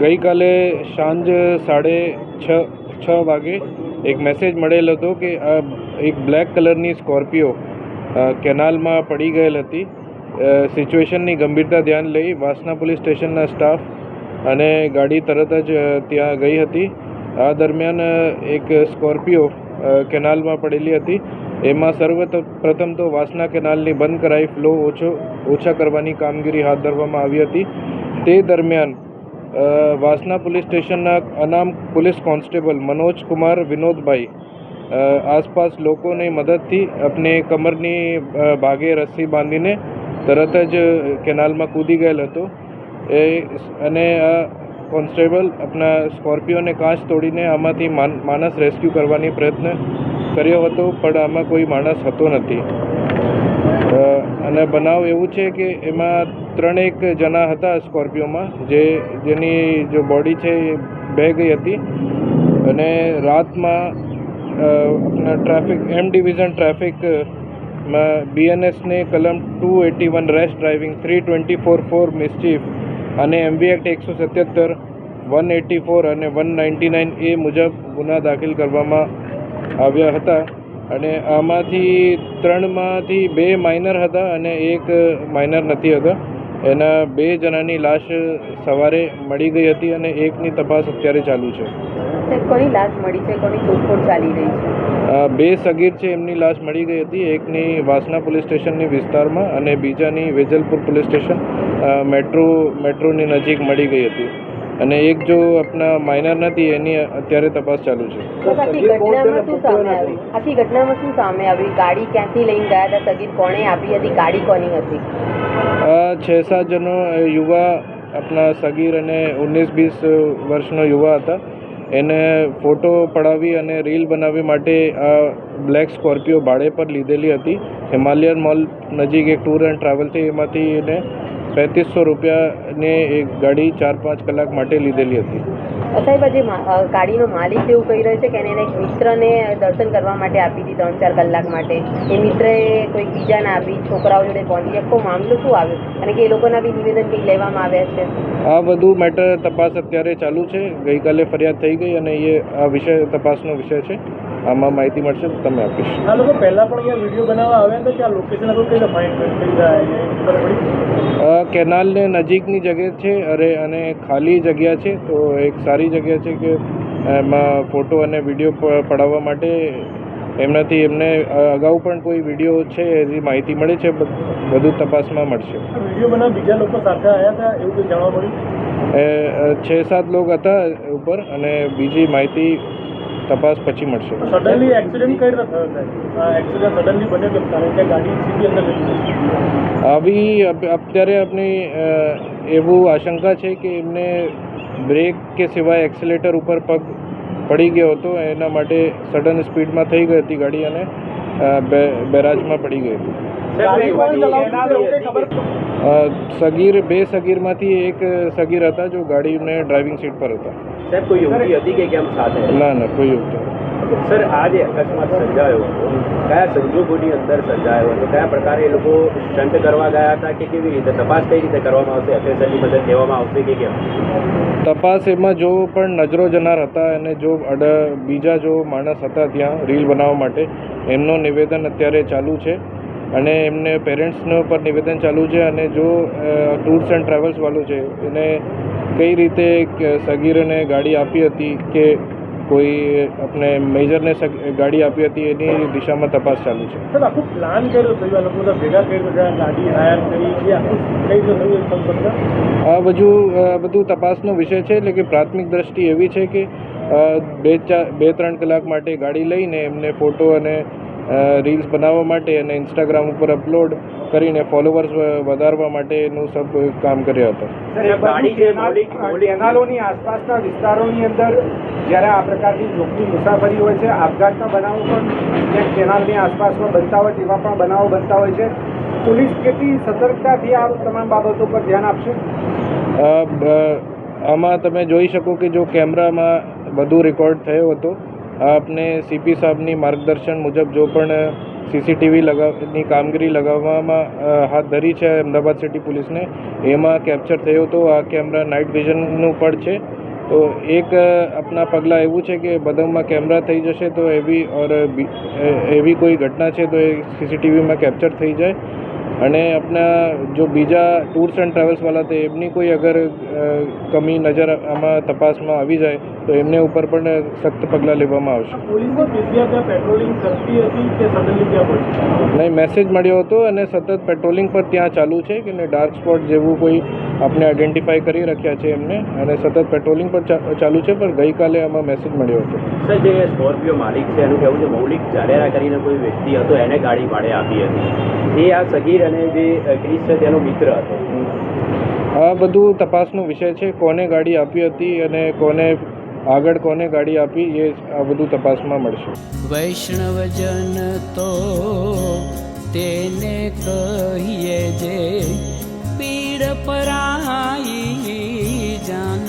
ગઈકાલે સાંજ સાડે છ છ વાગે એક મેસેજ મળેલ હતો કે આ એક બ્લેક કલરની સ્કોર્પિયો કેનાલમાં પડી ગયેલ હતી. સિચ્યુએશનની ગંભીરતા ધ્યાન લઈ વાસના પોલીસ સ્ટેશનના સ્ટાફ અને ગાડી તરત જ ત્યાં ગઈ હતી. આ દરમિયાન એક સ્કોર્પિયો કેનાલમાં પડેલી હતી. એમાં સર્વપ્રથમ તો વાસના કેનાલની બંધ કરાઈ, ફ્લો ઓછો, ઓછા કરવાની કામગીરી હાથ ધરવામાં આવી હતી. તે દરમિયાન વાસના પોલીસ સ્ટેશનના અનામ પોલીસ કોન્સ્ટેબલ મનોજ કુમાર, વિનોદભાઈ આસપાસ લોકોની મદદથી આપણે કમરની ભાગે રસ્સી બાંધીને તરત જ કેનાલમાં કૂદી ગયેલ હતો. એ, અને આ કોન્સ્ટેબલ આપણા સ્કોર્પિયોને કાચ તોડીને આમાંથી માનસ રેસ્ક્યુ કરવાની પ્રયત્ન કર્યો હતો, પણ આમાં કોઈ માણસ હતો નથી. અને બનાવ એવું છે કે એમાં ત્રણેક જણા હતા સ્કોર્પિયોમાં, જે, જેની જો બોડી છે એ બે ગઈ હતી. અને રાતમાં આપણા ટ્રાફિક, એમ ડિવિઝન ટ્રાફિકમાં બીએનએસને કલમ two eighty one rash driving, three twenty four four mischief અને એમબી એક્ટ એકસો સત્યોતેર, વન એટી ફોર અને વન નાઇન્ટી નાઇન એ મુજબ ગુના દાખલ કરવામાં આવ્યા હતા અને આમાંથી ત્રણમાંથી બે માઇનર હતા અને એક માઇનર નથી હતા. એના બે જણાની લાશ સવારે મળી ગઈ હતી અને એકની તપાસ અત્યારે ચાલુ છે. કોની લાશ મળી છે? કોની શોધખોળ ચાલી રહી છે? બે સગીર છે એમની લાશ મળી ગઈ હતી. એકની વાસના પોલીસ સ્ટેશનની વિસ્તારમાં અને બીજાની વેજલપુર પોલીસ સ્ટેશન મેટ્રો મેટ્રોની નજીક મળી ગઈ હતી. અને એક જો આપણા માઇનર નથી એની અત્યારે તપાસ ચાલુ છે. આખી ઘટનામાં શું સામે આવ્યું આખી ઘટનામાં શું સામે આવ્યું ગાડી ક્યાંથી લઈને ગયા હતા? સગીર કોણે આપી હતી? ગાડી કોની હતી? આ છ સાત જણો યુવા આપણા સગીર અને ઓગણીસ વીસ વર્ષનો યુવા હતા. એને ફોટો પડાવી અને રીલ બનાવવા માટે આ બ્લેક સ્કોર્પિયો ભાડે પર લીધેલી હતી. હિમાલયન મોલ નજીક એક ટૂર એન્ડ ટ્રાવેલથી એમાંથી એને પેંત્રીસો રૂપિયાને એક ગાડી ચાર પાંચ કલાક માટે લીધેલી હતી સાહેબ જે ગાડીનો માલિક એવું કહી રહ્યો છે કે એને એક મિત્રને દર્શન કરવા માટે આપી હતી ત્રણ ચાર કલાક માટે. એ મિત્રએ કોઈ બીજાને આપી છોકરાઓ જોડે પહોંચી આખો મામલો શું આવ્યો? અને કે એ લોકોના બી નિવેદન કંઈ લેવામાં આવ્યા છે? આ બધું મેટર તપાસ અત્યારે ચાલુ છે. ગઈકાલે ફરિયાદ થઈ ગઈ અને એ આ વિષય તપાસનો વિષય છે. આમાં માહિતી મળશે તો તમે આપીશ. આ લોકો પહેલા પણ અહીંયા વીડિયો બનાવવા આવ્યા હતા કે આ લોકેશન હતું કઈ અ, કેનાલને નજીકની જગ્યા છે અરે અને ખાલી જગ્યા છે તો એક સારી જગ્યા છે કે એમાં ફોટો અને વીડિયો પડાવવા માટે એમનાથી એમને અગાઉ પણ કોઈ વીડિયો છે એની માહિતી મળે છે બધું તપાસમાં મળશે. આ વીડિયો બનાવ બીજા લોકો સાથે આવ્યા હતા એવું કંઈ જાણવા મળ્યું? છ સાત લોક હતા ઉપર અને બીજી માહિતી તપાસ પછી મળશે. સડનલી એક્સિડન્ટ કઈ રીતે થયો એક્સિડન્ટ સડનલી બન્યો કેમ? કારણ કે ગાડી સીધી અંદર ગઈ આવી અત્યારે આપણે એવું આશંકા છે કે એમને બ્રેક કે સિવાય એક્સિલેટર ઉપર પગ પડી ગયો હતો એના માટે સડન સ્પીડમાં થઈ ગઈ હતી ગાડી અને બેરાજમાં પડી ગઈ હતી. સગીર બે સગીરમાંથી એક સગીર હતા જો ગાડીને ડ્રાઇવિંગ સીટ પર હતા. સાહેબ કોઈ યુવતી હતી કે કેમ સાથે ના ના કોઈ એવું સર આ જે અકસ્માત સર્જાયો હતો કયા સંજોગોની અંદર સર્જાયો હતો કયા પ્રકારે એ લોકો સ્ટન્ટ કરવા ગયા હતા કે કેવી રીતે તપાસ કઈ રીતે કરવામાં આવશે એફએસએલની મદદ લેવામાં આવશે કે કેમ તપાસ એમાં જો પણ નજરો જનાર હતા અને જો અડ બીજા જો માણસ હતા ત્યાં રીલ બનાવવા માટે એમનું નિવેદન અત્યારે ચાલુ છે અને એમને પેરેન્ટ્સને પર નિવેદન ચાલુ છે અને જો ટૂર્સ એન્ડ ટ્રાવેલ્સવાળું છે એને કઈ રીતે સગીરને ગાડી આપી હતી કે કોઈ આપણે મેજરને ગાડી આપી હતી એની દિશામાં તપાસ ચાલુ છે? સર આખું પ્લાન કર્યો થયું આ લોકો ભેગા કરી બધા ગાડી હાયર કરી. કઈ રીતે આ બધું બધું તપાસનો વિષય છે એટલે કે પ્રાથમિક દ્રષ્ટિ એવી છે કે બે ચાર બે ત્રણ કલાક માટે ગાડી લઈને એમને ફોટો અને રીલ્સ બનાવવા માટે અને ઇન્સ્ટાગ્રામ ઉપર અપલોડ કરીને ફોલોવર્સ વધારવા માટેનું સબ કામ કર્યા હતા. કેનાલોની આસપાસના વિસ્તારોની અંદર જ્યારે આ પ્રકારની જોખમી મુસાફરી હોય છે આપઘાતના બનાવો પણ કેનાલની આસપાસમાં બનતા હોય તેવા પણ બનાવો બનતા હોય છે. પોલીસ કેટલી સતર્કતાથી આ તમામ બાબતો પર ધ્યાન આપશે? આમાં તમે જોઈ શકો કે જો કેમેરામાં બધું રેકોર્ડ થયો હતો આપને સીપી સાહેબની માર્ગદર્શન મુજબ જો પણ સીસીટીવી લગાવની કામગીરી લગાવવામાં હાથ ધરી છે અમદાવાદ સિટી પોલીસને, એમાં કેપ્ચર થયો તો આ કેમેરા નાઇટ વિઝનનું પણ છે. તો એક આપના પગલાં એવું છે કે બધામાં કેમેરા થઈ જશે તો એવી, ઓર એવી કોઈ ઘટના છે તો એ સીસીટીવીમાં કેપ્ચર થઈ જાય. અને આપણા જો બીજા ટૂર્સ એન્ડ ટ્રાવેલ્સવાળા તે એમની કોઈ અગર કમી નજર આમાં તપાસમાં આવી જાય તો એમને ઉપર પણ સખ્ત પગલાં લેવામાં આવશે. નહીં મેસેજ મળ્યો હતો અને સતત પેટ્રોલિંગ પર ત્યાં ચાલુ છે કે ને ડાર્ક સ્પોટ જેવું કોઈ આપણે આઈડેન્ટિફાઈ કરી રાખ્યા છે એમને અને સતત પેટ્રોલિંગ પર ચા- ચાલુ છે પણ ગઈકાલે આમાં મેસેજ મળ્યો હતો. સર જે સ્કોર્પિયો માલિક છે એનું કહેવું છે મૌલિક જાડેરા કરીને કોઈ વ્યક્તિ હતો એને ગાડી ભાડે આપી હતી. એ આ સગીર અને જે ક્રિસ છે તેનો મિત્ર હતો. આ બધું તપાસનો વિષય છે કોને ગાડી આપી હતી અને કોને આગળ કોને ગાડી આપી એ આ બધું તપાસમાં મળશે. વૈષ્ણવજન તો તેને કહીએ જે પીડ પરાઈ જાન